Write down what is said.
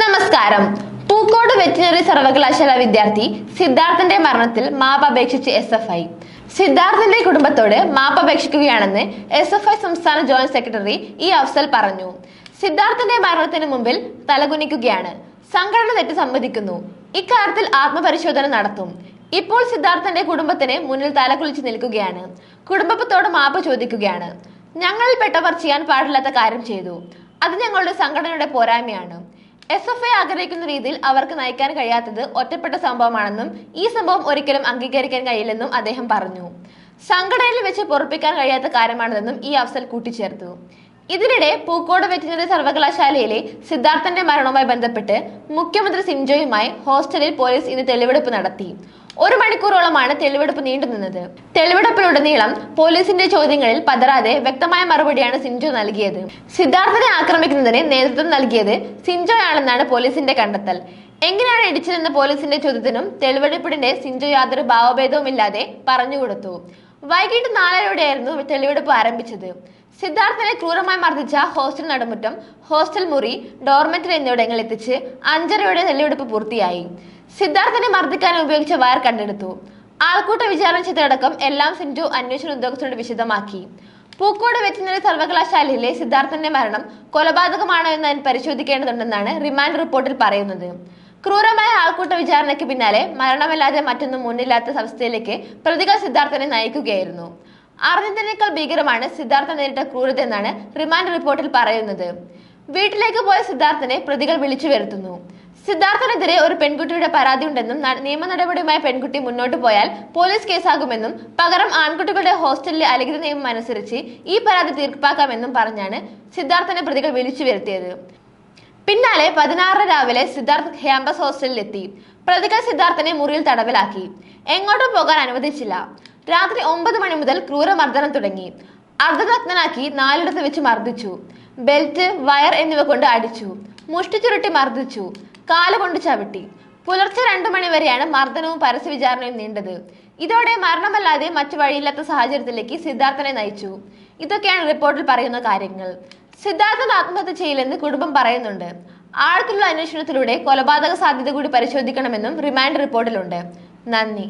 നമസ്കാരം. പൂക്കോട് വെറ്റിനറി സർവകലാശാല വിദ്യാർത്ഥി സിദ്ധാർത്ഥന്റെ മരണത്തിൽ മാപ്പ് അപേക്ഷിച്ച് എസ് എഫ് ഐ സിദ്ധാർത്ഥന്റെ കുടുംബത്തോട് മാപ്പ് അപേക്ഷിക്കുകയാണെന്ന് എസ് എഫ് ഐ സംസ്ഥാന ജോയിന്റ് സെക്രട്ടറി ഇ അഫ്സൽ പറഞ്ഞു. സിദ്ധാർത്ഥന്റെ മരണത്തിന് മുമ്പിൽ തലകുനിക്കുകയാണ്. സംഘടന തെറ്റ് സമ്മതിക്കുന്നു. ഇക്കാര്യത്തിൽ ആത്മപരിശോധന നടത്തും. ഇപ്പോൾ സിദ്ധാർത്ഥന്റെ കുടുംബത്തിന് മുന്നിൽ തലകുലിച്ച് നിൽക്കുകയാണ്. കുടുംബത്തോട് മാപ്പ് ചോദിക്കുകയാണ്. ഞങ്ങളിൽ പെട്ടവർ ചെയ്യാൻ പാടില്ലാത്ത കാര്യം ചെയ്തു. അത് ഞങ്ങളുടെ സംഘടനയുടെ പോരായ്മയാണ്. എസ് എഫ് ഐ ആഗ്രഹിക്കുന്ന രീതിയിൽ അവർക്ക് നയിക്കാൻ കഴിയാത്തത് ഒറ്റപ്പെട്ട സംഭവമാണെന്നും ഈ സംഭവം ഒരിക്കലും അംഗീകരിക്കാൻ കഴിയില്ലെന്നും അദ്ദേഹം പറഞ്ഞു. സംഘടനയിൽ വെച്ച് പൊറപ്പിക്കാൻ കഴിയാത്ത കാര്യമാണിതെന്നും ഈ അഫ്സൽ കൂട്ടിച്ചേർത്തു. ഇതിനിടെ പൂക്കോട് വെറ്റിനറി സർവകലാശാലയിലെ സിദ്ധാർത്ഥന്റെ മരണവുമായി ബന്ധപ്പെട്ട് മുഖ്യമന്ത്രി സിംജോയുമായി ഹോസ്റ്റലിൽ പോലീസ് ഇന്ന് തെളിവെടുപ്പ് നടത്തി. ഒരു മണിക്കൂറോളമാണ് തെളിവെടുപ്പ് നീണ്ടു നിന്നത്. തെളിവെടുപ്പിലുടനീളം പോലീസിന്റെ ചോദ്യങ്ങളിൽ പതരാതെ വ്യക്തമായ മറുപടിയാണ് സിൻജോ നൽകിയത്. സിദ്ധാർത്ഥനെ ആക്രമിക്കുന്നതിന് നേതൃത്വം നൽകിയത് സിൻജോയാണെന്നാണ് പോലീസിന്റെ കണ്ടെത്തൽ. എങ്ങനെയാണ് ഇടിച്ചതെന്ന പോലീസിന്റെ ചോദ്യത്തിനും തെളിവെടുപ്പിന്റെ സിൻജോ യാതൊരു ഭാവഭേദവുമില്ലാതെ പറഞ്ഞുകൊടുത്തു വൈകിട്ട് നാലരയോടെയായിരുന്നു തെളിവെടുപ്പ് ആരംഭിച്ചത്. സിദ്ധാർത്ഥനെ ക്രൂരമായി മർദ്ദിച്ച ഹോസ്റ്റൽ നടുമുറ്റം ഹോസ്റ്റൽ മുറി ഡോർമെറ്ററി എന്നിവിടങ്ങളിൽ എത്തിച്ച് അഞ്ചരയോടെ തെളിവെടുപ്പ് പൂർത്തിയായി. സിദ്ധാർത്ഥനെ മർദ്ദിക്കാൻ ഉപയോഗിച്ച വയർ കണ്ടെടുത്തു. ആൾക്കൂട്ട വിചാരണ ചെയ്തടക്കം എല്ലാം സിന്ധു അന്വേഷണ ഉദ്യോഗസ്ഥരോട് വിശദമാക്കി. പൂക്കോട് വെറ്റിനറി സർവകലാശാലയിലെ സിദ്ധാർത്ഥന്റെ മരണം കൊലപാതകമാണോ എന്ന് പരിശോധിക്കേണ്ടതുണ്ടെന്നാണ് റിമാൻഡ് റിപ്പോർട്ടിൽ പറയുന്നത്. ക്രൂരമായ ആൾക്കൂട്ട വിചാരണയ്ക്ക് പിന്നാലെ മരണമല്ലാതെ മറ്റൊന്നും മുന്നില്ലാത്ത അവസ്ഥയിലേക്ക് പ്രതികൾ സിദ്ധാർത്ഥനെ നയിക്കുകയായിരുന്നു. അറിഞ്ഞതിനേക്കാൾ ഭീകരമാണ് സിദ്ധാർത്ഥ നേരിട്ട ക്രൂരത എന്നാണ് റിമാൻഡ് റിപ്പോർട്ടിൽ പറയുന്നത്. വീട്ടിലേക്ക് പോയ സിദ്ധാർത്ഥനെ പ്രതികൾ വിളിച്ചു വരുത്തുന്നു. സിദ്ധാർത്ഥനെതിരെ ഒരു പെൺകുട്ടിയുടെ പരാതി ഉണ്ടെന്നും നിയമ നടപടിയുമായി പെൺകുട്ടി മുന്നോട്ട് പോയാൽ പോലീസ് കേസാകുമെന്നും പകരം ആൺകുട്ടികളുടെ ഹോസ്റ്റലിലെ അലിഖിത നിയമം അനുസരിച്ച് ഈ പരാതി തീർപ്പാക്കാമെന്നും പറഞ്ഞാണ് സിദ്ധാർത്ഥനെ പ്രതികൾ വിളിച്ചു വരുത്തിയത്. പിന്നാലെ പതിനാറ് രാവിലെ സിദ്ധാർത്ഥ് ക്യാമ്പസ് ഹോസ്റ്റലിലെത്തി. പ്രതികൾ സിദ്ധാർത്ഥനെ മുറിയിൽ തടവിലാക്കി. എങ്ങോട്ടും പോകാൻ അനുവദിച്ചില്ല. രാത്രി ഒമ്പത് മണി മുതൽ ക്രൂരമർദ്ദനം തുടങ്ങി. അർദ്ധനഗ്നനാക്കി നാലിടത്ത് വെച്ച് മർദ്ദിച്ചു. ബെൽറ്റ് വയർ എന്നിവ കൊണ്ട് അടിച്ചു. മുഷ്ടി ചുരുട്ടി മർദ്ദിച്ചു. കാലുകൊണ്ട് ചവിട്ടി. പുലർച്ചെ രണ്ടു മണി വരെയാണ് മർദ്ദനവും പരസ്യ വിചാരണയും നീണ്ടത്. ഇതോടെ മരണമല്ലാതെ മറ്റു വഴിയില്ലാത്ത സാഹചര്യത്തിലേക്ക് സിദ്ധാർത്ഥനെ നയിച്ചു. ഇതൊക്കെയാണ് റിപ്പോർട്ടിൽ പറയുന്ന കാര്യങ്ങൾ. സിദ്ധാർത്ഥൻ ആത്മഹത്യ ചെയ്യില്ലെന്ന് കുടുംബം പറയുന്നുണ്ട്. ആഴത്തിലുള്ള അന്വേഷണത്തിലൂടെ കൊലപാതക സാധ്യത കൂടി പരിശോധിക്കണമെന്നും റിമാൻഡ് റിപ്പോർട്ടിലുണ്ട്. നന്ദി.